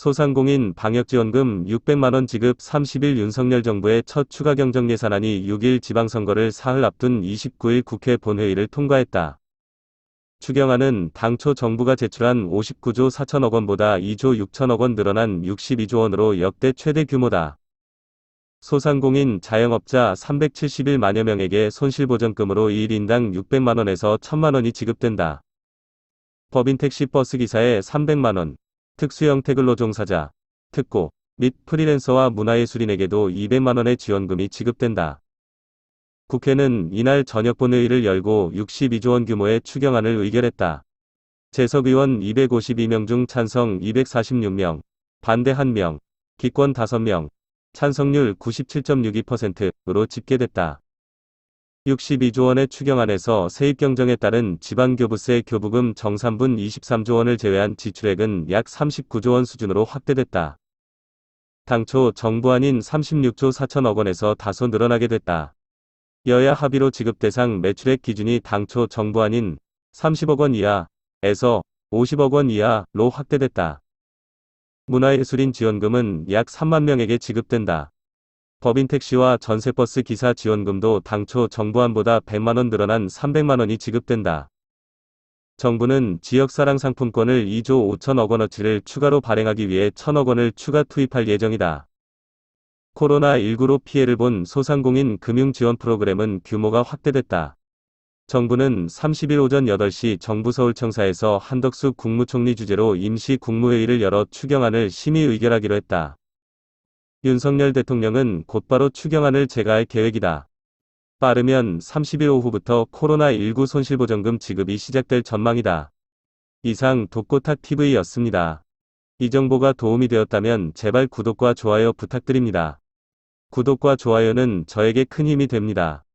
소상공인 방역지원금 600만원 지급 30일 윤석열 정부의 첫 추가 경정 예산안이 6일 지방선거를 사흘 앞둔 29일 국회 본회의를 통과했다. 추경안은 당초 정부가 제출한 59조 4천억 원보다 2조 6천억 원 늘어난 62조 원으로 역대 최대 규모다. 소상공인 자영업자 371만여 명에게 손실보전금으로 1인당 600만원에서 1000만원이 지급된다. 법인 택시 버스 기사에 300만원, 특수형태 근로종사자, 특고, 및 프리랜서와 문화예술인에게도 200만원의 지원금이 지급된다. 국회는 이날 저녁 본회의를 열고 62조 원 규모의 추경안을 의결했다. 재석 의원 252명 중 찬성 246명, 반대 1명, 기권 5명, 찬성률 97.62%로 집계됐다. 62조 원의 추경안에서 세입 경정에 따른 지방교부세 교부금 정산분 23조 원을 제외한 지출액은 약 39조 원 수준으로 확대됐다. 당초 정부안인 36조 4천억 원에서 다소 늘어나게 됐다. 여야 합의로 지급 대상 매출액 기준이 당초 정부안인 30억 원 이하에서 50억 원 이하로 확대됐다. 문화예술인 지원금은 약 3만 명에게 지급된다. 법인 택시와 전세버스 기사 지원금도 당초 정부안보다 100만원 늘어난 300만원이 지급된다. 정부는 지역사랑 상품권을 2조 5천억 원어치를 추가로 발행하기 위해 1천억 원을 추가 투입할 예정이다. 코로나19로 피해를 본 소상공인 금융 지원 프로그램은 규모가 확대됐다. 정부는 30일 오전 8시 정부 서울청사에서 한덕수 국무총리 주재로 임시 국무회의를 열어 추경안을 심의 의결하기로 했다. 윤석열 대통령은 곧바로 추경안을 제가할 계획이다. 빠르면 30일 오후부터 코로나19 손실보전금 지급이 시작될 전망이다. 이상 독고탁 TV였습니다. 이 정보가 도움이 되었다면 제발 구독과 좋아요 부탁드립니다. 구독과 좋아요는 저에게 큰 힘이 됩니다.